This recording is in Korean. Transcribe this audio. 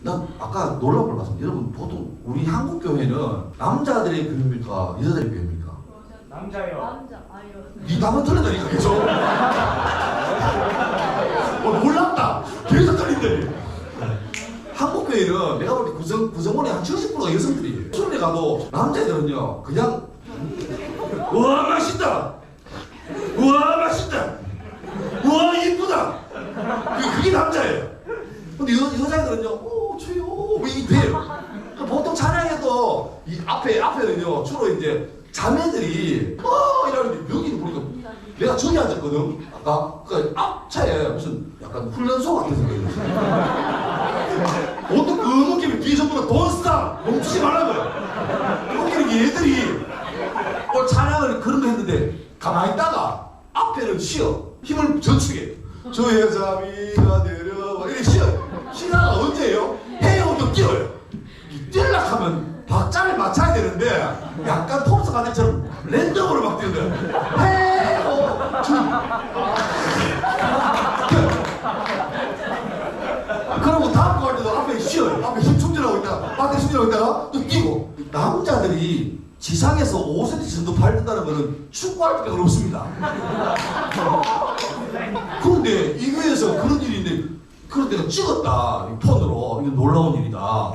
난 아까 놀라운 걸 봤습니다. 여러분 보통 우리 한국 교회는 남자들의 교회입니까 여자들의 교회입니까? 남자요. 남자 아니요. 네 답은 틀린다니까 계속. 어, 놀랍다. 계속 틀린다니. 한국 교회는 내가 볼 때 구성 구성원의 한 70%가 여성들이에요. 수련회 가도 남자애들은요 그냥 와 맛있다. 와 맛있다. 와 이쁘다. 그, 그게 남자예요. 근데 여, 여자애들은요 이게 돼요. 그 보통 찬양에도 이 앞에 앞에는요 주로 이제 자매들이 어 이러는데 여기는 보니까 내가 저기 앉았거든. 아까 그 앞차에 무슨 약간 훈련소 같은 생각이 들었어 어떤 그 느낌이 뒤에 전부 다돈 스탑 멈추지 말라고요. 여기는 얘들이 오늘 찬양을 그런 거 했는데 가만히 있다가 앞에는 쉬어. 힘을 전축해. 저 여자미가 내려와. 이렇게 쉬어 박자를 맞춰야 되는데 약간 톱스 가든처럼 랜덤으로 막 뛰는. 헤어 줄. 그러고 다음 거 할 때도 앞에 쉬어요. 앞에 힘 충전하고 있다가 앞에 충전하고 있다가 또 뛰고 남자들이 지상에서 5cm 정도 밟는다는 것은 축구할 때가 어렵습니다. 그런데 이 교회에서 그런 일이 있는데 그런 데가 찍었다 이 폰으로 이거 놀라운 일이다.